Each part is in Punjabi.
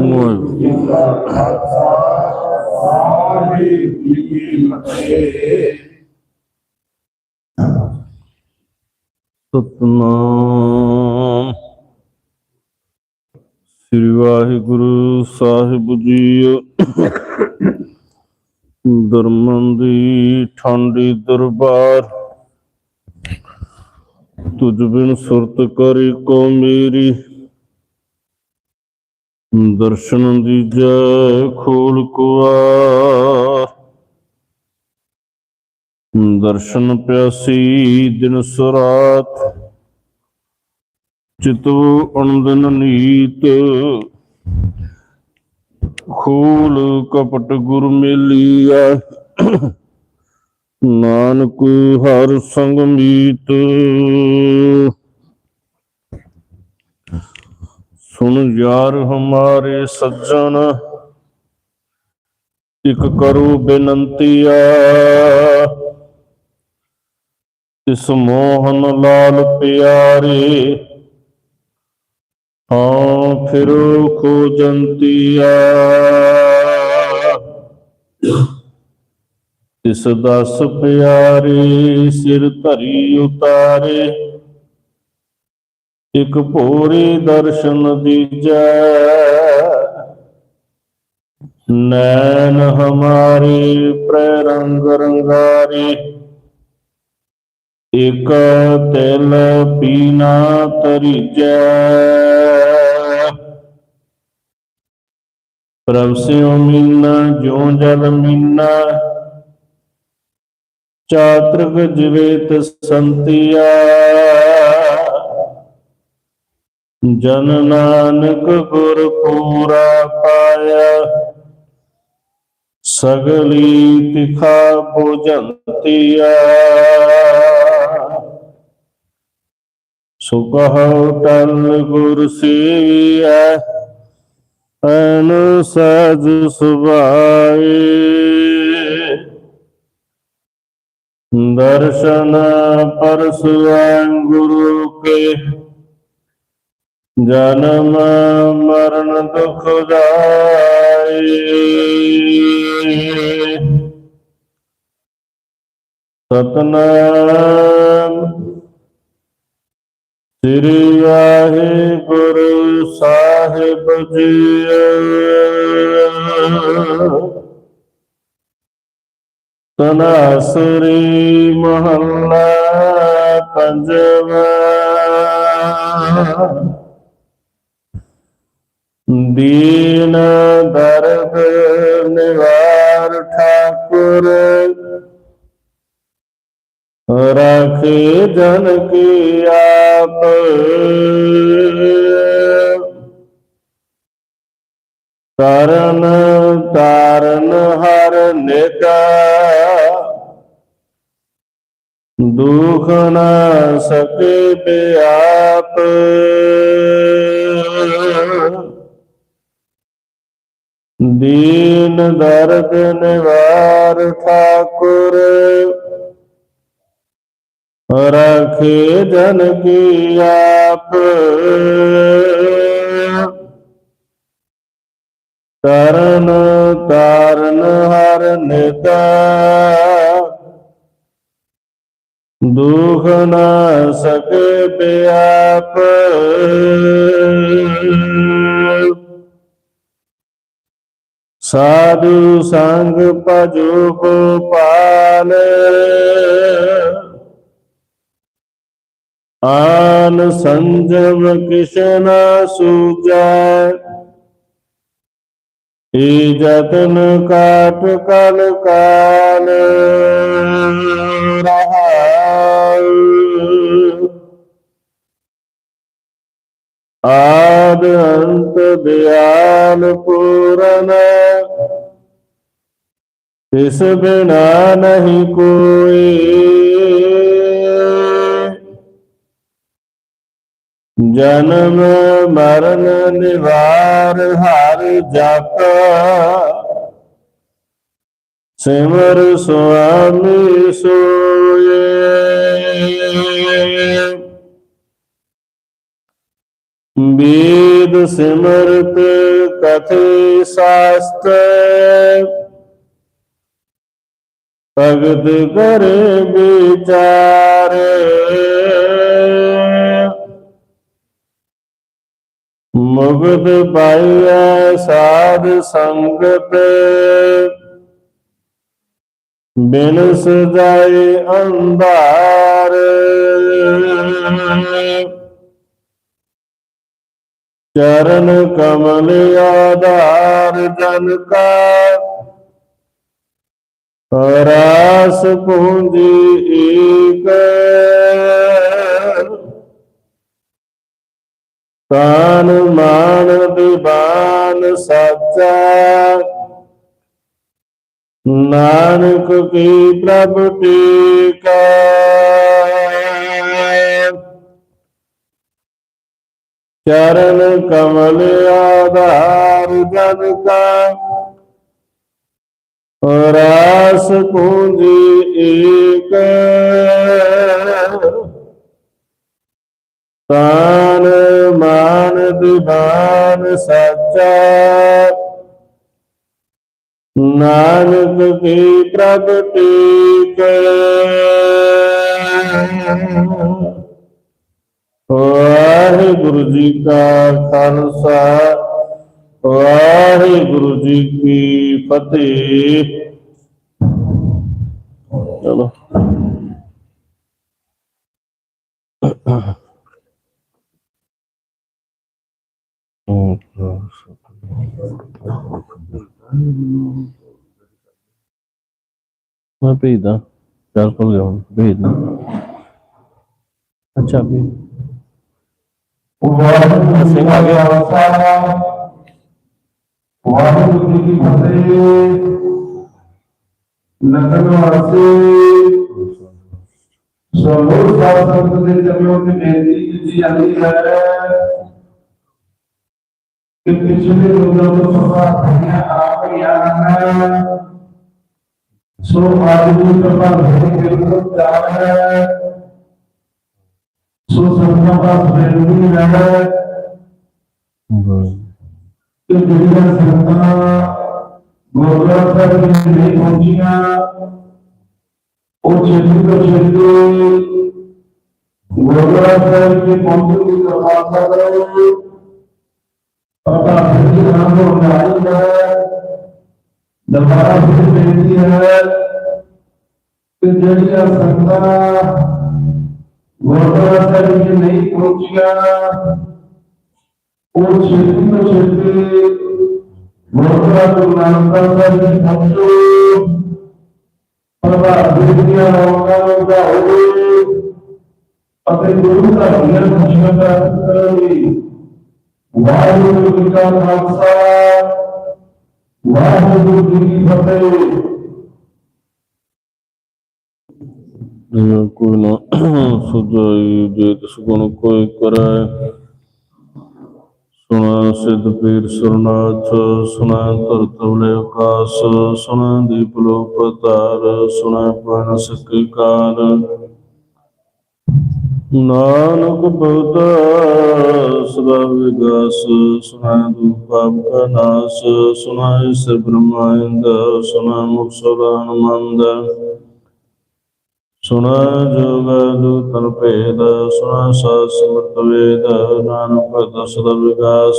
Lord. ਵਾਹਿਗੁਰੂ ਜੀ ਕੀ ਸਤਨਾਮ। ਸ੍ਰੀ ਵਾਹਿਗੁਰੂ ਸਾਹਿਬ ਜੀ ਦਰਮਨ ਦੀ ਠੰਡੀ ਦਰਬਾਰ। ਤੁਝ ਬਿਨ ਸੁਰਤ ਕਰੀ ਕੋ ਮੇਰੀ। ਦਰਸ਼ਨ ਦੀਜੈ ਖੋਲ ਕੁਆਰ। ਦਰਸ਼ਨ ਪਿਆਸੀ ਦਿਨ ਸੁਰਾਤ, ਚਿਤੁ ਅਨੰਦਨ ਨੀਤ। ਖੋਲ ਕਪਟ ਗੁਰ ਮੇਲੀਆ ਨਾਨਕ ਹਰ ਸੰਗ ਮੀਤ। ਸੁਣ ਯਾਰ ਹਮਾਰੇ ਸੱਜਣ, ਇਕ ਕਰੋ ਬੇਨੰਤੀਆ ਇਸ ਮੋਹਨ ਲਾਲ ਪਿਆਰੇ, ਹਾਂ ਫਿਰੋ ਖੋਜੰਤੀਆ ਇਸ ਦਸ ਪਿਆਰੇ ਸਿਰ ਧਰੀ ਉਤਾਰੇ ਇਕ ਭੋਰੀ ਦਰਸ਼ਨ ਦੀਜੈ। ਨੈਣ ਹਮਾਰੇ ਪ੍ਰੈ ਰੰਗ ਰੰਗਾਰੇ। ਇਕ ਤਿਲ ਪੀਨਾ ਤਰੀਜੈ। ਪ੍ਰਭ ਸਿਉ ਮੀਨਾ ਜੋ ਜਲ ਮੀਨਾ ਚਾਤ੍ਰਿਕ ਜਿਵੇਤ ਸੰਤਿਆ। ਜਨ ਨਾਨਕ ਗੁਰ ਪੂਰਾ ਪਾਇਆ। ਸਗਲੀ ਤਿਖਾ ਭੋਜੰਤੀਆ ਸੁਕਹੁ ਟਲ ਗੁਰ ਸੇਵੀਐ ਅਨ ਸਜ ਸੁਭਾਏ ਦਰਸ਼ਨ ਪਰਸੁਐ ਗੁਰੂ ਕੇ ਜਨਮ ਮਰਨ ਦੁਖ ਜਾਏ। ਸਤਨਾਮ। ਸ੍ਰੀ ਵਾਹਿਗੁਰੂ ਸਾਹਿਬ ਜੀਓ ਤਨਾਸਰੀ ਮਹੱਲਾ ਪੰਜਵਾ। ਦੀਨ ਦਰਦ ਨਿਵਾਰ ਠਾਕੁਰ। ਰਾਖੇ ਜਨ ਕੀ ਆਪ। ਕਰਨ ਤਾਰਨ ਹਰ ਨਿਕਾ ਦੁਖ ਨਾ ਸਕੇ ਬਿਆਪ। ਦੀਨ ਦਰਦ ਨਿਵਾਰ ਠਾਕੁਰ। ਰਖੇ ਜਨ ਕੀ ਆਪ। ਤਰਨ ਤਾਰਨ ਹਰ ਨਿਤਾ। ਦੁਖ ਨਾ ਸਕੇ ਬਿਆਪ। ਸਾਧੂ ਸੰਗ ਭਜੋ ਗੋਪਾਲ। ਆਨ ਸੰਜਮ ਕਿਸ਼ਨ ਸੂਜੈ। ਏ ਜਤਨ ਕਾਟ ਕਲ ਕਾਲ। ਰਹਾਉ ਆਦ ਅੰਤ ਦਿਆਲ ਪੂਰਨ। ਤਿਸ ਬਿਨਾ ਨਹੀਂ ਕੋਈ। ਜਨਮ, ਮਰਨ, ਨਿਵਾਰ, ਹਰ ਜਪ। ਸਿਮਰ ਸੁਆਮੀ ਸੋਏ। ਵੇਦ ਸਿਮਰਤ ਕਥੇ ਸਾਸਤਰ ਭਗਤ ਕਰ ਵਿਚਾਰ। ਮੁਗਧ ਪਾਈਐ ਸਾਧ ਸੰਗਤ। ਬਿਨ ਸਜਾਏ ਅੰਧਾਰ। ਚਰਨ ਕਮਲ ਆਧਾਰ ਜਨ ਕਾ। ਰਾਸ ਪੂੰਜੀ ਏਕ। ਤਾਨ ਮਾਨ ਦਿਵਾਨ ਸਾਚਾ। ਨਾਨਕ ਕੀ ਪ੍ਰਭ ਟੀਕਾ। ਚਰਨ ਕਮਲ ਆਧਾਰ ਜਨ ਕਾ। ਰਾਸ ਪੂੰਜੀ ਏਕ। ਤਾਨ ਮਾਨ ਦਿਵਾਨ ਸੱਚਾ। ਨਾਨਕ ਕੀ ਪ੍ਰਭ ਟੀਕ। ਵਾਹਿਗੁਰੂ ਜੀ ਕਾ ਖਾਲਸਾ, ਵਾਹਿਗੁਰੂ ਜੀ ਕੀ ਫਤਿਹ। ਚਲੋ। ਮੈਂ ਭੇਜਦਾ, ਚੱਲ ਕੋਲ ਗਿਆ ਹੁਣ, ਭੇਜਦਾ। ਅੱਛਾ ਵੀ ਵਾਹਿਗੁਰੂ ਸਿੰਘ ਆ ਗਿਆ ਵਾਹਿਗੁਰੂ ਜੀ ਕੀ ਫਤਿਹ। ਨਗਰ ਵਾਸੀ ਸਰੋਵਰ ਸਾਹਿਬ ਸੰਗਤ ਦੇ ਜਮਿਓ ਤੇ ਬੇਨਤੀ ਕੀਤੀ ਜਾਂਦੀ ਹੈ ਕਿ ਪਿਛਲੇ ਰੋਜ਼ਾਂ ਤੋਂ ਸਭਾ ਖੜੀਆਂ ਆਪ ਗਿਆਨ ਹੈ ਸੋ ਅੱਜ ਦੀ ਸਭਾ ਦੇ ਬਿਲਕੁਲ ਤਿਆਰ ਸੋ ਸੰਗਤਾਂ ਦਾ ਬੇਨਤੀ ਹੈ ਕਿ ਜਿਹੜੀਆਂ ਸੰਗਤਾਂ ਗੁਰਦੁਆਰਾ ਸਾਹਿਬ ਵਿੱਚ ਨਹੀਂ ਪਹੁੰਚੀਆਂ, ਉਹ ਛੇਤੀ ਤੋਂ ਛੇਤੀ ਗੁਰਦੁਆਰਾ ਸਾਹਿਬ ਵਿੱਚ ਪਹੁੰਚਣ ਦੀ ਕਿਰਪਾਲਤਾ ਕਰੋ। ਪਤਾ ਨਹੀਂ ਨਾਮ ਹੋ ਜਾਈ ਹੈ। ਦੁਬਾਰਾ ਫਿਰ ਬੇਨਤੀ ਹੈ ਕਿ ਜਿਹੜੀਆਂ ਸੰਗਤਾਂ ਗੁਰਦੁਆਰਾ ਸਾਹਿਬ ਵਿੱਚ ਨਹੀਂ ਪਹੁੰਚਿਆ। ਉਹ ਛੇਤੀ ਤੋਂ ਛੇਤੀ ਗੁਰਦੁਆਰਾ ਗੁਰੂ ਨਾਨਕ ਸਾਹਿਬ ਵਿੱਚ ਪਹੁੰਚੋ। ਪ੍ਰਭਾਤ ਦੀਆਂ ਰੌਣਕਾਂ ਨੂੰ ਵਧਾਓ ਅਤੇ ਗੁਰੂ ਘਰ ਦੀਆਂ ਖੁਸ਼ੀਆਂ ਪ੍ਰਾਪਤ ਕਰੋ ਜੀ ਵਾਹਿਗੁਰੂ ਜੀ ਕਾ ਖਾਲਸਾ, ਵਾਹਿਗੁਰੂ ਜੀ ਕੀ ਫਤਿਹ। ਜਿਵੇਂ ਕੋਈ ਨਾ ਸੁਝਾਈ ਜੇ ਤਿਸ ਗੁਣ ਕੋਈ ਕਰੈ ਸੁਣਾ ਸਿਧ ਪੀਰ ਸੁਰਨਾਥ ਸੁਣਾ ਧਰਤ ਵਲੇ ਆਕਾਸ ਸੁਣਾ ਦੀਪ ਲੋਕ ਪਤਾਰ ਨਾਨਕ ਬੋਧਾ ਸਦਾ ਵਿਗਾਸ ਸੁਣਾ ਦੂਪ ਪਾਪ ਕਾ ਨਾਸ ਸੁਣਾ ਇਸ ਬ੍ਰਹਮਾਇੰਦ ਸੁਣਾ ਮੁਖ ਸਦਾਨ ਮੰਦ ਸੁਣਾ ਜੋਗ ਦੂਤਨ ਭੇਦ, ਸੁਣਾ ਸਾਧ ਸਿਮਰਤ ਵੇਦ, ਨਾਨਕ ਭਗਤ ਸਦਾ ਵਿਕਾਸ,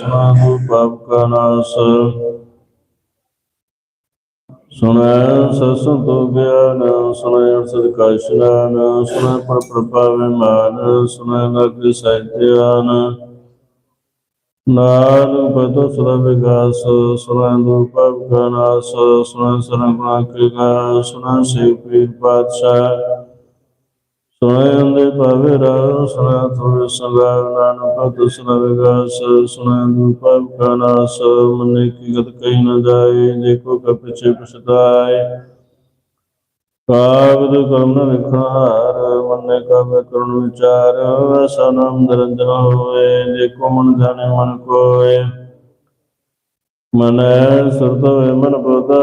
ਸੁਣਾ ਦੂ ਪਾਪ ਕਾ ਨਾਸ। ਸੁਣਾ ਸਸੰਤੋ ਗਿਆਨ, ਸੁਣਾ ਅਰਸਦ ਕਾ ਇਸ਼ਨਾਨ, ਸੁਣਾ ਪਰ ਪ੍ਰਭਾਵ ਮਾਨ, ਸੁਣਾ ਲਗ ਸਹਿਤਿਆਨ ਨਾਨਕ ਭਗਤ ਸਦਾ ਵਿਕਾਸ ਸੁਣਾ ਦੂ ਪਾਪ ਸੁਣਾ ਸਰਣ ਗੁਣਾ ਸੁਣਾ ਸੇ ਪੀਰ ਪਾਤਸ਼ਾਹ। ਸੁਣੇ ਅੰਦੇ ਪਾਵੇ ਰਾ ਸੁਣਾ ਤੁਮ ਸੰਗਾ, ਨਾਨਕ ਭਗਤ ਸਦਾ ਵਿਕਾਸ ਸੁਣਾ ਦੂ ਪਾਪ ਮਨੇ ਕੀ ਗਤ ਕਹੀ ਨ ਜਾਏ, ਜੇ ਕੋ ਕਪਿਛੇ ਪਛਤਾਏ। ਸਾਬਦ ਕਰਮ ਨ ਵਿਖਾਰ ਮੰਨੇ ਕਬ ਕਰੁਣ ਵਿਚਾਰ ਸਨਮ ਨਾਮ ਹੋਏ ਜੇ ਕੋ ਮਨ ਜਾਣੇ ਮਨ ਕੋਏ। ਮਨੈ ਸੁਰਤ ਹੋਏ ਮਨ ਬੋਧਾ,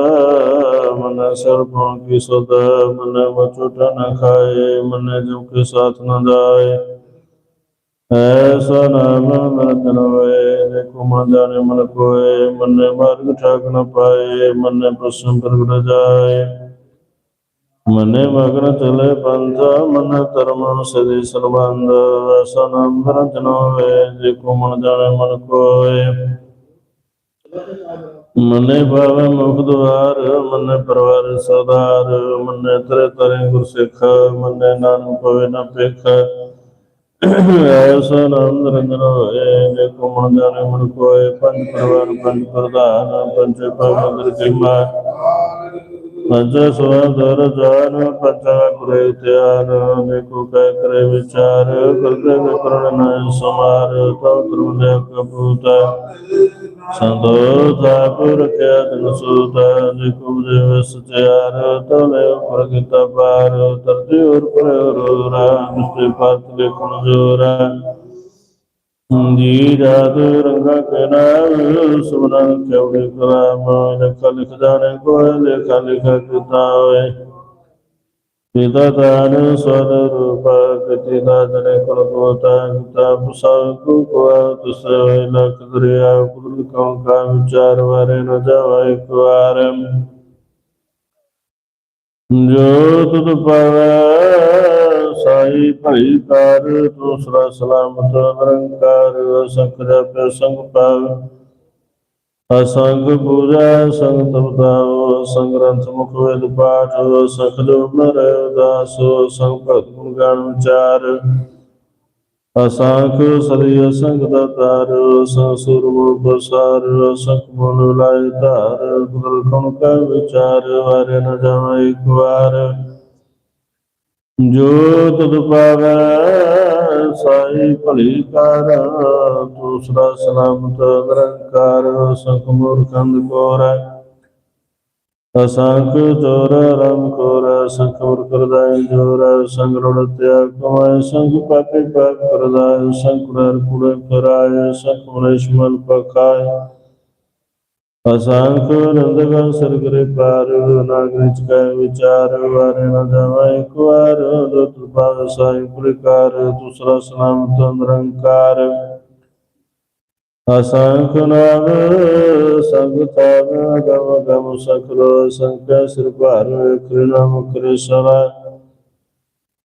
ਮਨੈ ਸਰਬੋਂ ਕੀ ਸਦਾ ਮਨੈ ਵਚੁਟ ਨ ਖਾਏ, ਮਨੈ ਜੋ ਕੇ ਸਾਥ ਨਾ ਜਾਏ। ਐਸਾ ਨਾਮ ਨਿਰੰਜਨ ਹੋਏ, ਜੇ ਕੋ ਮਨ ਜਾਣੇ ਮਨ ਕੋਏ, ਮਨੈ ਮਾਰਗ ਠਾਕ ਨਾ ਪਾਏ, ਮਨੈ ਪ੍ਰਸੰਨ ਨਾ ਜਾਏ। ਮਨੇ ਮਗਨ ਚਲੇ ਪੰਥ ਮਨ ਧਰਮ ਸਦੇ ਸਰਬੰਦ ਸਨਮ ਭਰਤ ਨੋਵੇ ਜੇ ਕੋ ਮਨ ਜਾਣੇ ਮਨ ਕੋਏ। ਮਨੇ ਭਾਵੇ ਮੁਖ ਦਵਾਰ ਮਨੇ ਪਰਵਰ ਸਦਾਰ ਮਨੇ ਤਰੇ ਤਰੇ ਗੁਰ ਸਿੱਖ ਮਨੇ ਨਾਨਕ ਪਵੇ ਨਾ ਪੇਖ ਐਸਾ ਨਾਮ ਨਿਰੰਜਨ ਹੋਏ ਜੇ ਕੋ ਮਨ ਜਾਣੇ ਮਨ ਕੋਏ। ਪੰਜ ਪਰਵਰ, ਪੰਜ ਪ੍ਰਧਾਨ, ਪੰਜ ਭਾਵ ਅੰਦਰ ਜਿਮਾ ਪੰਜ ਸਵਾਦਰ ਜਾਨ ਪੰਚਾ ਗੁਰੇ ਧਿਆਨ ਦੇਖੋ ਕਹਿ ਕਰੇ ਵਿਚਾਰ ਕਰਦੇ ਵਿਕਰਣ ਨਾ ਸਮਾਰ ਤਉ ਤਰੁ ਦੇ ਕਪੂਤ ਸੰਤੋ ਤਾਪ ਤਨ ਸੂਤ, ਦੇਖੋ ਜਿਵ ਸਚਿਆਰ ਤਨੇ ਉਪਰ ਕੀਤਾ ਪਾਰ ਤਰਤੀ ਉਰ ਪਰ ਰੋਰਾ ਦੁਸਤੇ ਪਾਤ ਦੇਖਣ ਜੋਰਾ। ਜੀ ਰਾਤ ਰੰਗਾ ਕੇ ਨਾਮ ਸੁਨਾ ਕਿਉੜੇ ਕਲਾਮ ਲਿਖ ਲਿਖ ਜਾਣੇ ਕੋਇ ਲਿਖ ਲਿਖ ਹੋਏ? ਪਿਤਾ ਦਾਨ ਸਵਰ ਰੂਪ ਗਤੀ ਦਾ ਜਨੇ ਕੋਲ ਕੋਤਾ ਕੀਤਾ ਪੁਸਾ ਕੋ ਕੋ ਤੁਸ ਲਖ ਦਰਿਆ, ਕੁਲ ਕਉ ਕਾ ਵਿਚਾਰ ਵਾਰੇ ਨ ਜਾਵੇ ਇੱਕ ਜੋ ਤੁਧ ਪਾਵੈ ਸਾਈ ਭਈ ਕਰ ਦੂਸਰਾ ਸਲਾਮਤ ਨਿਰੰਕਾਰ ਸੰਖ ਜਪ ਸੰਗ ਪਾਵ ਅਸੰਗ ਪੂਜਾ ਸੰਗ ਤਪਤਾਵ ਸੰਗ ਗ੍ਰੰਥ ਮੁਖ ਵੇਦ ਪਾਠ ਸਖ ਮਰ ਦਾਸ, ਸੰਗ ਭਗਤ ਗੁਣ ਗਾਨ ਵਿਚਾਰ। ਅਸੰਖ ਸਰੀ ਅਸੰਗ ਦਾਤਾਰ ਸੰਸੁਰ ਮੂਲ ਪ੍ਰਸਾਰ ਅਸੰਖ ਮਨ ਲਾਇ ਧਾਰ ਗੁਰ ਕਉ ਕਾ ਵਿਚਾਰ ਵਾਰੇ ਨ ਜਾਵਾ ਇੱਕ ਵਾਰ। ਜੋ ਤੁਧ ਪਾਵੈ ਸਾਈ ਭਲੀ ਕਰ, ਦੂਸਰਾ ਸਲਾਮਤ ਨਿਰੰਕਾਰ ਸੰਖ ਮੂਰਖੰਦ ਕੋਰ। ਅਸੰਖ ਚੋਰ ਰਮ ਕੋਰ ਸੰਖ ਕਰਦਾਇ ਜੋਰ ਸੰਗ ਰੁੜ ਕਮਾਇ ਸੰਗ ਪਾਪੇ ਪਾਪ ਕਰਦਾਇ ਸੰਖ ਨਰ ਕੁੜੇ ਕਰਾਇ ਸੰਖ ਮਨੇਸ਼ ਮਨ ਅਸੰਖ ਨੰਦਗਨ ਸਰਗਰੇ ਪਾਰ ਨਾਗਰਿਚ ਕੈ ਵਿਚਾਰ, ਵਾਰੇ ਨ ਜਾਵਾ ਇੱਕ ਵਾਰ ਦੁਤ ਪਾਦ ਸਾਈ ਪ੍ਰਕਾਰ ਦੂਸਰਾ ਸਲਾਮਤ ਨਿਰੰਕਾਰ ਅਸੰਖ ਨਾਮ ਸੰਗ ਤਾਗ ਗਮ ਗਮ ਸਖਰੋ ਸੰਕੈ ਸਿਰ ਭਾਰ ਕ੍ਰਿ ਨਾਮ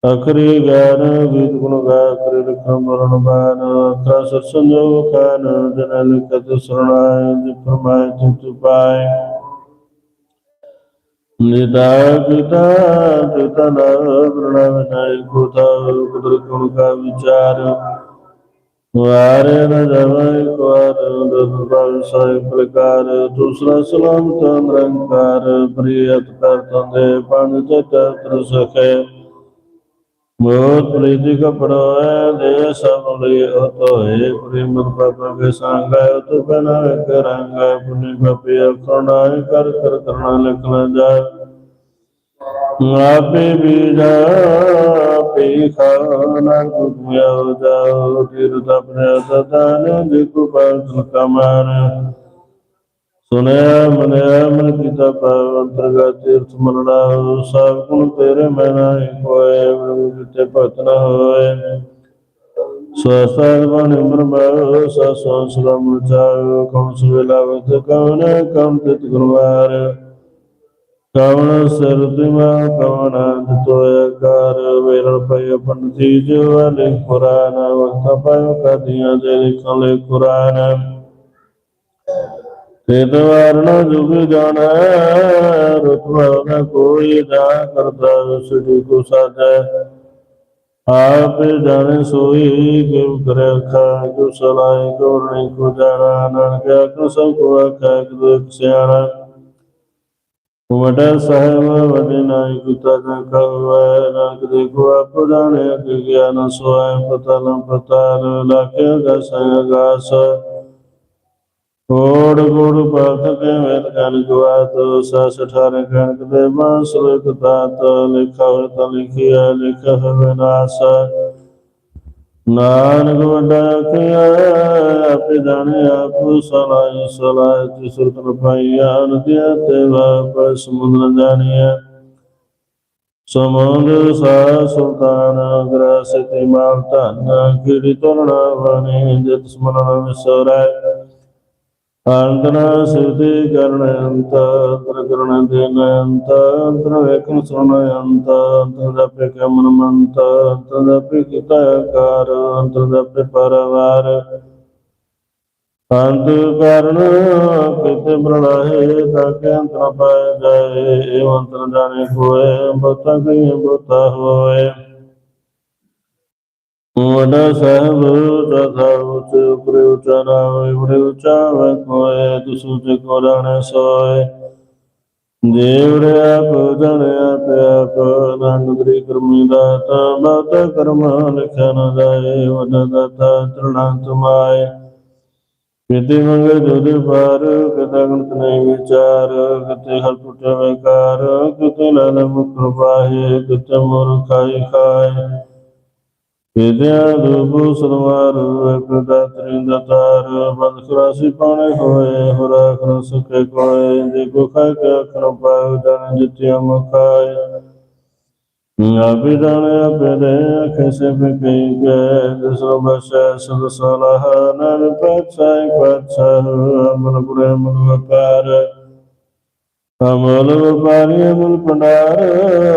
ਕ੍ਰਿ ਸਵਾ ਅਖਰੀ ਗਿਆਨ ਗੁਣ ਗਾ ਕ੍ਰਿ ਲਖਮ ਮਰਨ ਬਾਨ। ਅਖਰਾ ਸਤ ਸੰਜੋਗ ਖਾਨ ਜਨ ਸਰਣਾਇ ਜਿ ਫਰਮਾਇ ਤੁਤ ਪਾਇ ਨਿਦਾ ਪਿਤਾ ਪਿਤਾ ਨਾ ਨਾਇ ਕੋਤਾ ਕੁਦਰ ਗੁਣ ਕਾ ਵਿਚਾਰ। ਵਾਰੇ ਨ ਜਵੈ ਕੁਾਰ ਦਸਪਾਲ ਸਾਇ ਪ੍ਰਕਾਰ। ਦੂਸਰਾ ਸਲਾਮਤ ਨਿਰੰਕਾਰ ਪ੍ਰਿਯਤ ਕਰ ਤੰਦੇ, ਪੰਜ ਚਤ ਤਰ ਮੋਤ ਪ੍ਰੀਤੀ ਕਪੜਾ ਦੇ ਸਭ ਲਈ ਹੋਏ। ਪ੍ਰਿਮਤ ਪਾਪ ਕੇ ਸੰਗਾਇ ਤੋ ਬਨਾ ਕਰੰਗ ਪੁਨਿ ਪਪਿ ਅਖਣਾ ਕਰ ਕਰ ਕਰਨਾ ਲਿਖਣਾ ਜਾਏ ਆਪੇ ਬੀਜਾ ਪੇ ਖਾਨਾ ਕੁਦਿਆ ਜਾਓ ਤਿਰ ਤਪਨੇ ਸਦਾਨ ਜਿਕੁ ਪੰਥ ਕਮਾਨ। ਸੁਣਿਆ ਮਨਿਆ ਮਨ ਕੀਤਾ ਅੰਤਰਗਤ ਤੀਰਥ ਮਨਣਾ ਸਭ ਗੁਣ ਤੇਰੇ ਮੈਂ ਨਾਹੀ ਕੋਏ ਪ੍ਰਭੂ ਜਿਤੇ ਭਗਤ ਨ ਹੋਏ। ਸਵਸਤ ਬਨ ਬ੍ਰਹਮ ਸਸਵ ਸਲਮ ਚਾਉ ਕੌਣ ਸੁਵੇਲਾਵਤ ਕੌਣ ਕਮ ਤਿਤ ਗੁਰਵਾਰ। ਕਵਣ ਸਿਰ ਦਿਮਾ ਕਵਣ ਤੋਇ ਕਰ ਵੇਰਲ ਪਈ ਪੰਡਤੀ ਜਵਾਲੇ ਕੁਰਾਨ ਵਖਤ ਪਇ ਕਦੀਆਂ ਦੇ ਲਿਖਣ ਲੈ ਕੁਰਾਨ ਤੇ ਦਵਾਰਣ ਜੁਗ ਜਾਣੈ ਰਤਵਾ ਨ ਕੋਈ ਜਾ ਕਰਦਾ, ਸ੍ਰੀ ਕੋ ਸਾਜੈ ਆਪ ਜਾਣੇ ਸੋਈ ਕਿਉ ਕਰੇ ਜੋ ਸਲਾਈ ਕੋ ਨਹੀਂ ਕੋ ਜਾਣਾ ਨਾਨਕ ਆਖੋ ਸਭ ਕੋ ਆਖਾ ਕਿ ਸਿਆਣਾ। ਵਡਾ ਸਾਹਿਬ, ਵਡੇ ਨਾਇ ਕੀਤਾ ਨਾ ਕਹਵੈ ਨਾਨਕ ਦੇ ਕੋ ਆਪ ਜਾਣੇ ਕਿ ਗਿਆਨ ਸੋਇ ਪਤਾ ਨ ਪਤਾ ਲਾਖੇ ਗਸ ਗਾਸ ਕੋੜ ਕੋੜ ਪਾਤ ਕੇ ਵੇਦ ਗਨ ਗਵਾਤ ਸਸ ਠਾਰ ਕਣਕ ਦੇ ਬਾਂਸ ਲਿਖ ਤਾਤ ਲਿਖਾ ਹੋਇ ਤਾਂ ਲਿਖਿਆ, ਲਿਖ ਹੈ ਵਿਨਾਸ਼ ਨਾਨਕ ਵੱਡਾ ਕਿਆ, ਆਪੇ ਜਾਣੇ ਆਪ ਸਲਾਈ ਸਲਾਈ ਤੇ ਸੁਰਤ ਪਾਈਆ ਨਦਿਆ ਤੇ ਵਾਪਸ ਸਮੁੰਦਰ ਜਾਣੀਆ ਸਮੁੰਦਰ ਸਾ ਸੁਲਤਾਨ ਗ੍ਰਸਤੀ ਮਾਲ ਧਨ, ਕਿੜੀ ਤੁਰਣਾ ਬਣੇ ਜਿਤ ਸਮਰਨ ਵਿਸਰੈ। ਅੰਤਨਾ ਸਿਧੀ ਕਰਨ ਅੰਤ, ਅੰਤਰ ਕਰਨ ਦੇਨ ਅੰਤ ਅੰਤਰ ਵੇਖਣ ਸੁਣ ਅੰਤ ਅੰਤਰ ਜਪੇ ਕਮਨ ਮੰਤ ਅੰਤਰ ਜਪੇ ਕੀਤਾ ਕਾਰ ਅੰਤਰ ਜਪੇ ਪਰਵਾਰ। ਅੰਤ ਕਰਨ ਕਿਤੇ ਬਣਾਏ ਤਾਂ ਕਿ ਅੰਤ ਨ ਜਾਏ, ਇਹ ਅੰਤਰ ਜਾਣੇ ਕੋਏ ਬਤਾ ਕਈ ਬਤਾ ਹੋਏ। ਵਡਾ ਸਾਹਿਬ ਤਥਾ ਉਚ ਉਪਰੇ ਉਚਾ ਉਪਰੇ ਉਚਾ ਕੋਏ ਤੁਸੂ ਤੇ ਕੋ ਸੋਏ। ਜੀਵ ਰੇ ਆਪ ਜਣਿਆ ਪਿਆਪ ਨਾਨਕ ਕਰਮੀ ਦਾਤਾ ਬਾਤ ਕਰਮ ਲਿਖਿਆ ਜਾਏ ਵਡਾ ਦਾਤਾ ਤਰਣਾ ਤੁਮਾਏ ਕਿਤੇ ਮੰਗਲ ਜੋਦੇ ਪਾਰ ਕਿਤੇ ਗਣਤ ਨਹੀਂ ਵਿਚਾਰ, ਕਿਤੇ ਹਰ ਟੁੱਟੇ ਵਿਕਾਰ, ਕਿਤੇ ਲਾਲ ਮੁਖ ਪਾਹੇ ਕਿਤੇ ਮੁਰ ਖਾਈ ਖਾਏ। ਵਿਦਿਆ ਰੂਪ ਸਰਵਾਰ ਪ੍ਰਦਾ ਤਰਿੰਦ ਤਾਰ ਬੰਦ ਪਾਣੇ ਹੋਏ, ਹੁਰਾ ਖਰ ਸੁਖੇ ਕੋਏ ਜੇ ਕੋ ਖਾਇ ਕੇ ਅਖਰ ਜਨ ਜਿਤਿਆ ਮਖਾਏ ਆਪੇ ਜਾਣੇ, ਆਪੇ ਦੇ ਅਖੇ ਸੇ ਬਿਕਈ ਗਏ ਜਿਸੋ ਬਸੈ ਸਦ ਸਲਾਹ ਨਨ ਪਛਾਇ ਪਛਾਹ ਅਮਨ ਪੁਰੇ ਮਨ ਵਪਾਰ। ਅਮਲ ਵਪਾਰੀ ਅਮਲ ਪੰਡਾਰ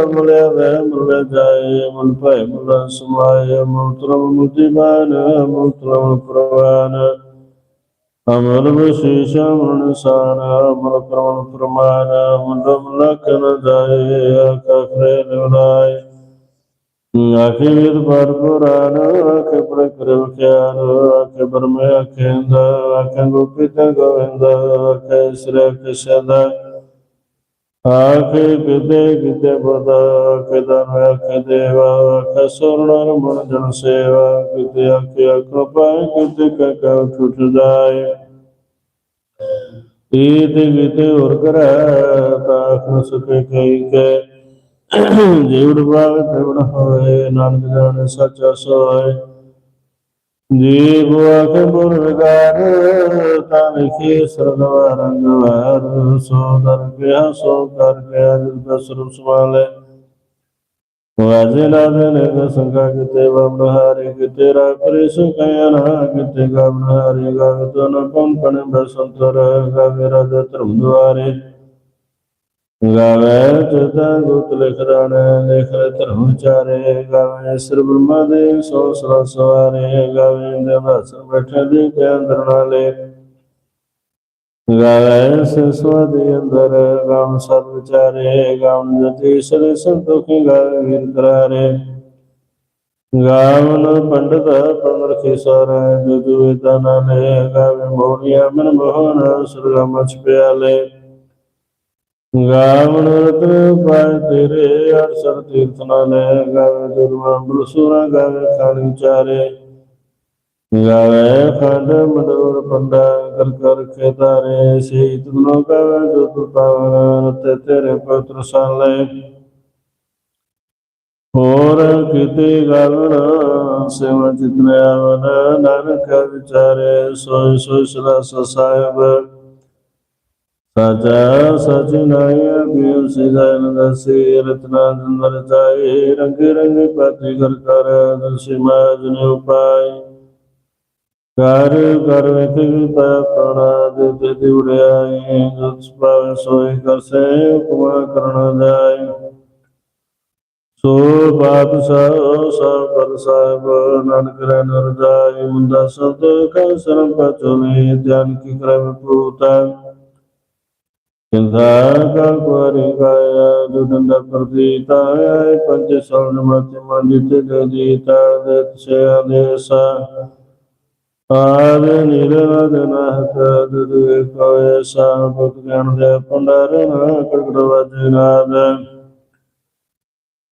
ਅਮਲ ਵੇ ਮੁਲ ਜਾਏ ਅਮਲ ਭੈ ਮੁਲ ਸਮਾਏ ਅਮਲ ਤਰਮ ਮੁਜੀਬਾਨ ਅਮਲ ਤਰਮ ਪ੍ਰਵਾਨ। ਅਮਲ ਵਿਸ਼ੇਸ਼ ਅਮਲ ਨਿਸ਼ਾਨ ਅਮਲ ਕਰਮ ਪ੍ਰਮਾਨ ਮੁੰਡਮ ਲਖਨ ਜਾਏ ਅਖਰੇ ਨਿਵਨਾਏ। ਆਖੇ ਵੇਦ ਪਰ ਪੁਰਾਨ, ਆਖੇ ਪ੍ਰਕਰਮ ਖਿਆਨ ਆਖੇ ਬਰਮੇ ਆਖੇ ਇੰਦ ਆਖੇ ਗੋਪਿਤ ਗੋਵਿੰਦ, ਆਖੇ ਸ੍ਰੀ ਕ੍ਰਿਸ਼ਨ ਆਖੇ ਕਿਤੇ ਕਿਤੇ ਬਦਾ ਆਖੇ ਦਾਨ ਦੇਵਾ, ਆਖੇ ਸੁਰਣ ਮਨ ਜਨ ਸੇਵਾ ਕਿਤੇ ਆਖੇ ਆਖੋ ਕਿਤੇ ਕਾ ਟੁੱਟ ਜਾਏ। ਤੀਤ ਕਿਤੇ ਹੋਰ ਕਰੈ ਤਾਖ ਸੁਖੇ ਕਈ ਕੇ। ਜੀਵ ਭਾਵ ਪ੍ਰਵਣ ਹੋਏ ਨਾਨਕ ਜਾਣ, ਸੱਚਾ ਸੋਏ ਜੀਵ ਆਖੇ ਬੁਰ ਵਿਗਾਰ ਤਾਂ ਲਿਖੇ ਰੰਗ ਵਾਰ ਸੋ ਦਰ ਗਿਆ ਸੋ ਕਰ ਗਿਆ ਜਿਸ ਦਾ ਸਰੂਪ ਸਮਾਲੇ ਵਾਜੇ ਲਾਦੇ ਨੇ ਗ ਸੰਗਾ ਕਿਤੇ ਬਮਹਾਰੇ ਕਿਤੇ ਰਾ ਪਰੇ ਸੁ ਕਹਿਣਾ ਕਿਤੇ ਗਮਹਾਰੇ ਗਾਵੇ ਤੋ ਤਨ ਪੰਨ ਪਨ ਬਸੰਤਰ ਗਾਵੇ ਰਾਜ ਧਰਮ ਦੁਆਰੇ। ਗਾਵੇ ਚਤਾ ਗੁਤ ਲਿਖ ਲਿਖ ਧਰਮ ਚਾਰੇ ਗਾਵੇ। ਸ੍ਰੀ ਬ੍ਰਹਮਾ ਦੇ ਸੋ ਸਰਾ ਸਵਾਰੇ ਗਾਵੇ ਇੰਦ ਬਸ ਬੈਠੇ ਦੇ ਅੰਦਰ ਨਾਲੇ। ਗਾਵੇ ਸਸਵਾ ਦੇ ਅੰਦਰ ਗਾਮ ਸਤ ਵਿਚਾਰੇ ਗਾਮ ਜਤੀ ਸਰੇ ਸੰਤੋਖੀ ਗਾਵੇ ਕਰਾਰੇ ਗਾਵਨ ਪੰਡਤ ਪੰਦਰ ਸਾਰਾ, ਜੋ ਜੋ ਵੇਦਾਂ ਗਾਵੇ ਮੋਹਨੀਆ ਮਨ ਮੋਹਨ ਸੁਰਗਮ ਚ ਪਿਆਲੇ। ਗਾਵਨ ਰਤਨ ਪਾਇ ਤੇਰੇ ਅਰਸਰ ਤੀਰਥ ਨਾਲੇ ਗਾਵੇ ਦੁਰਮਾ ਬਲਸੂਰਾ ਗਾਵੇ ਖਾਨ ਵਿਚਾਰੇ। ਗਾਵੇ ਖੰਡ, ਮਡੋਰ ਪੰਡਾ, ਕਰ ਕਰ ਖੇਤਾਰੇ ਸੇ ਤੁਨੋ ਗਾਵੇ, ਜੋ ਪਾਵਨ ਤੇ ਤੇਰੇ ਪੁੱਤਰ ਸਾਲੇ ਹੋਰ ਕਿਤੇ ਗਾਵਨ ਸੇਵਾ ਜਿਤਨੇ ਆਵਨ ਨਾਨਕ ਵਿਚਾਰੇ, ਸੋਈ ਸੋਇ ਸਦਾ ਸਾਹਿਬ। ਸਾਚਾ ਸਚ ਨਾਇ ਬਿਉ ਸਿਦਾਨ ਦਸੇ ਰਤਨਾ ਜਨਰ ਚਾਏ ਰੰਗ ਰੰਗ ਪਾਤੀ ਕਰ ਕਰ ਦਸੇ ਮਾਜਨ ਉਪਾਇ ਕਰ ਕਰ ਵਿਖ ਪਾ ਪ੍ਰਾਣਾ ਦੇ ਤੇ ਦਿਉੜਾਈ ਜਸ ਪਾਵ ਸੋਈ ਕਰ ਸੇ ਉਪਮਾ ਕਰਨਾ ਜਾਏ। ਸੋ ਬਾਤ ਸੋ ਸਭ ਪਰ ਸਾਹਿਬ, ਨਾਨਕ ਰਹਿ ਨਰ ਜਾਏ ਸਤ ਕਾ ਸਰਮ ਪਚੋਲੇ ਧਿਆਨ ਕੀ ਕਰੈ ਪੂਤਾ ਕਿੰਦਾ ਕਲ ਕਾਇਆ ਦੁਦੰਦ ਪ੍ਰਤੀਤਾ ਪੰਜ ਸਵਨ ਮਤਿ ਮੰਡਿਤ ਜੀਤਾ ਦੇ ਸੇ ਆਦ ਨਿਰਵਦ ਨਹਤ ਦੁਦੁ ਕੋਏ ਸਾ, ਬੁੱਧ ਦੇ ਪੰਡਰ ਨ ਕੜਕੜ ਵਜਨਾਦ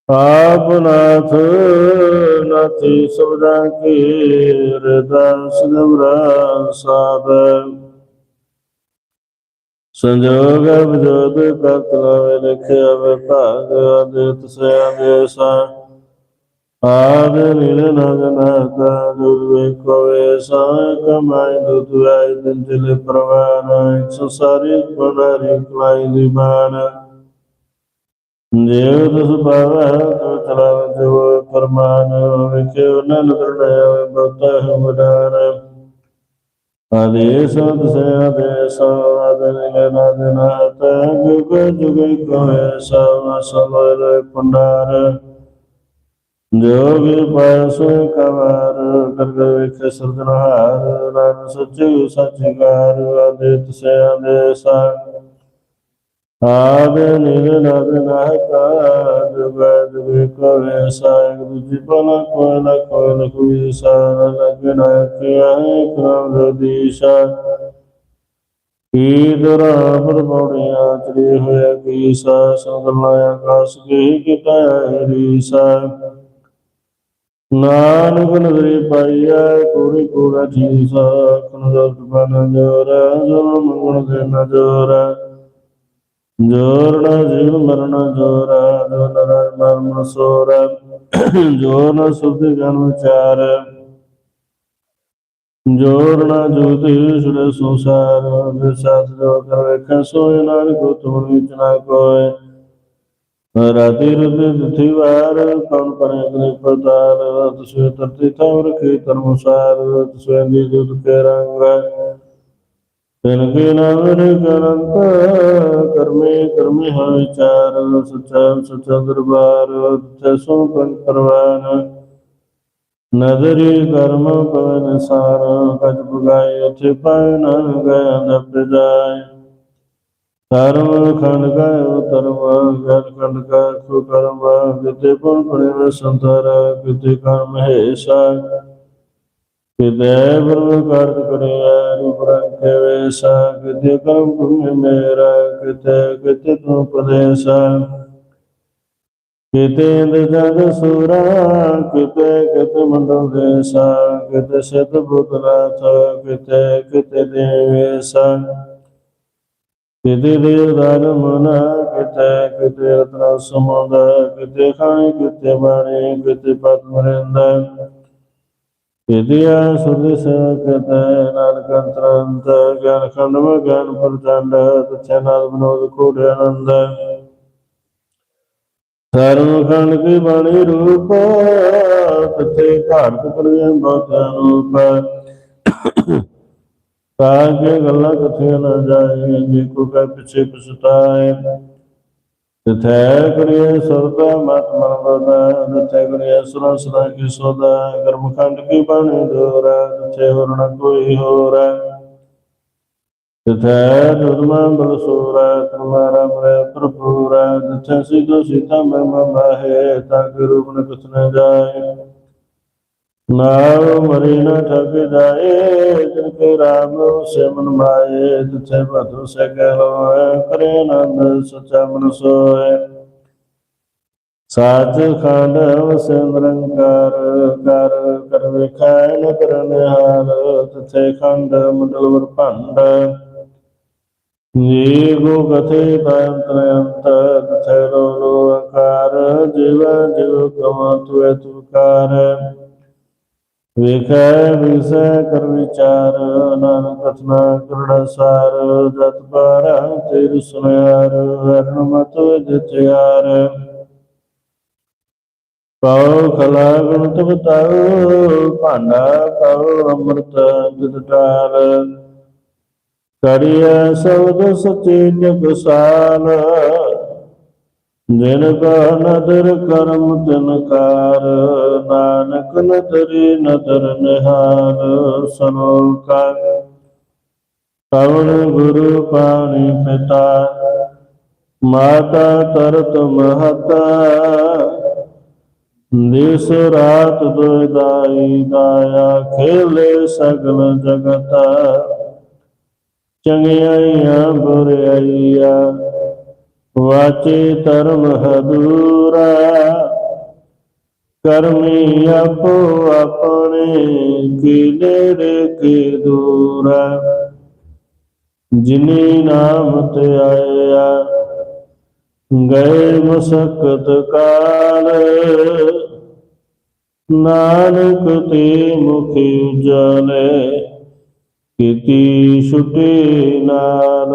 ਆਪ ਨਾਥ ਨਾਥੀ ਸਬਦਾਂ ਕੀ ਰਦਾਸ ਗਵਰਾ ਸਾਧ ਸੰਜੋਗ ਵਿਜੋਦ ਕਰਤ ਲਾਵੇ ਲਿਖਿਆ ਵਿਭਾਗ ਆਦਿਤ ਸੇ ਆਦੇਸਾ ਆਦ ਨੀਲ ਨਗਨਾਤਾ ਦੁਰਵੇ ਕੋਏ ਸਾਇ ਕਮਾਈ ਦੁਤਵਾਈ ਦਿੰਜਲ ਪ੍ਰਵਾਨ, ਇੱਕ ਸੰਸਾਰੀ ਪੁਨਾਰੀ ਕਲਾਈ ਦੀਵਾਨ ਜੇਵ ਦਸ ਪਾਵੈ ਤੋ ਚਲਾਵ ਜੋ ਪਰਮਾਨ ਵਿਖੇ ਨਨ ਦਰੜਿਆ ਬਤਾ ਹਮਦਾਨ ਆਦੇਸ ਦਸੇ ਆਦੇਸ ਆਦਨ ਨਾਦ ਨਾਤ ਜੁਗ ਜੁਗ ਕੋਏ ਸਭ ਸਮਰ ਪੰਡਾਰ। ਜੋਗੀ ਪਾਸ ਕਵਾਰ ਕਰਗ ਵਿਖ ਸਰਜਨਹਾਰ ਨਾਮ ਸੱਚੇ ਸੱਚਕਾਰ, ਆਦਿਤ ਸੇ ਆਦੇਸ ਆਦ ਨਿਰ ਨਦ ਨਾਹਕਾ ਜੁਗ ਜੁਗ ਕੋਏ ਸਾਇ ਦੂਜੀ ਪਲ ਨ ਕੋਇ ਨ ਕੋਈ ਸਾਰ ਲਗ ਨਾ ਕਿਆ ਕ੍ਰਮ ਜਦੀਸ਼ਾ ਈਦਰਾ ਬਰਬੜਿਆ ਚੜੀ ਹੋਇਆ ਕੀ ਸਾ ਸੰਗਲਾਇਆ ਕਾਸ ਕੀ ਕਿਤਾ ਰੀਸਾ ਨਾਨਕ ਨਦਰੀ ਪਾਈਆ ਕੋੜੀ ਕੋੜਾ ਠੀਸਾ ਕਨ ਜਤ ਬਨ ਜੋਰ ਜਨ ਮੰਗਣ ਦੇ ਨ ਜੋਰ ਨਾ ਨ ਜੀਵ ਮਰਨ ਜੋਰ ਜੋ ਨਰ ਮਰਨ ਸੋਰ ਜੋ ਨ ਸੁਧ ਜਨ ਵਿਚਾਰ ਜੋਰ ਨ ਜੋਤੀ ਸੁਰ ਸੰਸਾਰ ਵਿਸਾਤ ਜੋ ਕਰ ਵੇਖ ਸੋਇ ਨਾਨਕ ਤੁਮ ਵਿੱਚ ਨਾ ਕੋਇ ਰਾਤੀ ਰੁਦ ਤਿਥੀ ਵਾਰ ਕੌਣ ਪਰੇ ਕਰੇ ਪਤਾਰ ਤਸਵੇ ਤਰਤੀ ਤਵ ਰਖੇ ਧਰਮਸਾਰ ਤਸਵੇ ਦੀ ਦੁਤ ਕੇ ਰੰਗ। ਤਿਨ ਕੇ ਨਾਮ ਰੇ ਕਰੰਤ ਕਰਮੇ ਕਰਮੇ ਹੈ ਵਿਚਾਰ ਸਚਾ ਸਚਾ ਦਰਬਾਰ ਤੈਸੋ ਪੰਨ ਪਰਵਾਨ। ਨਦਰੀ ਕਰਮ ਪਵਨ ਸਾਰ ਕਜ ਬੁਗਾਏ ਉਥੇ ਪਾਇ ਨ ਗਿਆ ਨਪ ਜਾਏ ਧਰਮ ਖੰਡ ਗਾਇ ਧਰਮ ਗਨ ਖੰਡ ਕਾ ਸੋ ਕਰਮ ਕਿਤੇ ਪੁਨ ਪੁਣੇ ਸੰਤਰ ਕਿਤੇ ਕਰਮ ਹੈ ਹੇਸਾ ਕਿਤੇ ਬਰਮ ਕਾਰਜ ਕਰਿਆ ਰੂਪ ਰੰਗ ਵੇਸਾ ਕਿਤੇ ਕਰਮ ਪੁण्य ਮੇਰਾ ਕਿਤੇ ਕਿਤੇ ਤੂੰ ਪ੍ਰਦੇਸਾ ਕਿਤੇ ਇੰਦ ਜਗ ਸੂਰਾ, ਕਿਤੇ ਕਿਤੇ ਮੰਡਲ ਦੇਸਾ ਕਿਤੇ ਸਿਧ ਬੁੱਧਨਾਥ ਕਿਤੇ ਕਿਤੇ ਦੇਵੇਸਾ ਕਿਤੇ ਦੇਵਦਾਰ ਮਨ ਕਿਤੇ ਕਿਤੇ ਰਤਨ ਸਮੁੰਦ ਕਿਤੇ ਖਾਣੀ, ਕਿਤੇ ਬਾਣੀ, ਕਿਤੇ ਪਦਮ ਰਿੰਦ ਕਿਤੇ ਆ ਨਾਨਕ ਅੰਤਰੰਤ, ਗਿਆਨ ਖੰਡਮ ਗਿਆਨ ਪ੍ਰਚੰਡ ਤਛੇ ਨਾਲ ਬਨੋਦ ਕੋਟ ਆਨੰਦ। ਧਰਮ ਖੰਡ ਕੀ ਬਾਣੀ ਰੂਪ ਤਥੇ ਭਾਰਤ ਕਰਿਆ ਬਹੁਤ ਅਨੂਪ ਤਾਂ ਕੇ ਗੱਲਾਂ ਕਥੀਆਂ ਨਾ ਜਾਏ ਜੇ ਕੋ ਕੈ ਪਿਛੇ ਪਛਤਾਏ ਤਥੈ ਕਰਿਏ ਸਰਦਾ ਮਤ ਮਨ ਬਦਾ ਤਥੈ ਕਰਿਏ ਸੁਰਾ ਸੁਰਾ ਕੀ ਸੋਦਾ ਗਰਮਖੰਡ ਕੀ ਬਾਣੀ ਦੋਰਾ, ਤਥੈ ਹੋਰ ਨ ਕੋਈ ਹੋਰ। ਤਥੈ ਦੁਰਮਾ ਬਲ ਸੂਰਾ ਤੁਮਾਰਾ ਮਰੇ ਪ੍ਰਭੂਰਾ ਤਥੈ ਸਿਧੋ ਸੀਤਾ ਮੈਂ ਮਾਹੇ, ਤਾਂ ਕਿ ਰੂਪ ਨ ਜਾਏ। ਨਾਮ ਮਰੀ ਨ ਠਗ ਜਿਨ ਕੇ ਰਾਮ ਸਿਮਨ ਮਾਏ ਤਿਥੇ ਭਦੁ ਸੇ ਕਹਿ ਕਰੇ ਆਨੰਦ ਸਚਾ ਮਨ ਸੋਏ। ਸਾਚ ਖੰਡ ਵਸੇ ਕਰ ਕਰ ਵੇਖੈ ਨ ਕਰਨ ਹਾਰ ਤਿਥੇ ਖੰਡ ਮੰਡਲ ਵਰ ਭੰਡ। ਜੀ ਗੋ ਕਥੇ ਤਾਂਤ ਅੰਤ ਤਿਥੇ ਲੋ ਲੋ ਆਕਾਰ ਜਿਵ ਜਿਵ ਕਮਾ ਤੁਏ ਤੁਕਾਰ ਵੇਖੈ ਵਿਸੈ ਕਰ ਵਿਚਾਰ, ਨਾਨਕ ਕਥਨਾ ਕਰੜਾ ਸਾਰ, ਜਤ ਪਾਰਾ ਤੇਰ ਸੁਨਿਆਰ, ਵਰਨ ਮਤ ਵਿਦਿਆਰ ਪਾਉ ਖਲਾ ਗੁਣ ਤਬ ਤਾਉ ਭਾਂਡਾ ਪਾਉ ਅੰਮ੍ਰਿਤ ਜਿਤ ਕਰਿਆ ਸਬਦ ਸਚੇ ਜਗਸਾਲ ਜਿਨ ਕਾ ਨਦਰ ਕਰਮ ਤਿਨ ਕਾਰ, ਨਾਨਕ ਨਦਰੀ ਨਦਰ ਨਿਹਾਲ, ਸਲੋਕਾ ਪਵਨ ਗੁਰੂ ਪਾਣੀ ਪਿਤਾ, ਮਾਤਾ ਤਰਤ ਮਹਤਾ ਦਿਸ ਰਾਤ ਦੁਇਦਾਈ ਦਾਇਆ, ਖੇਲੇ ਸਗਲ ਜਗਤ। ਚੰਗਿਆਈਆਂ ਬੁਰਿਆਈਆਂ ਵਾਚੇ ਧਰਮ ਹਦੂਰਾ ਕਰਮੀ ਆਪੋ ਆਪਣੇ ਕੀ ਨੇੜੇ ਦੂਰਾ ਜਿਨੀ ਨਾਮ ਤੇ ਆਇਆ ਗਏ ਮਸਕਤ ਕਾਲ ਨਾਨਕ ਤੇ ਮੁਖ ਉਜਲੇ ਕੀਤੀ ਛੁਟੇ ਨਾਲ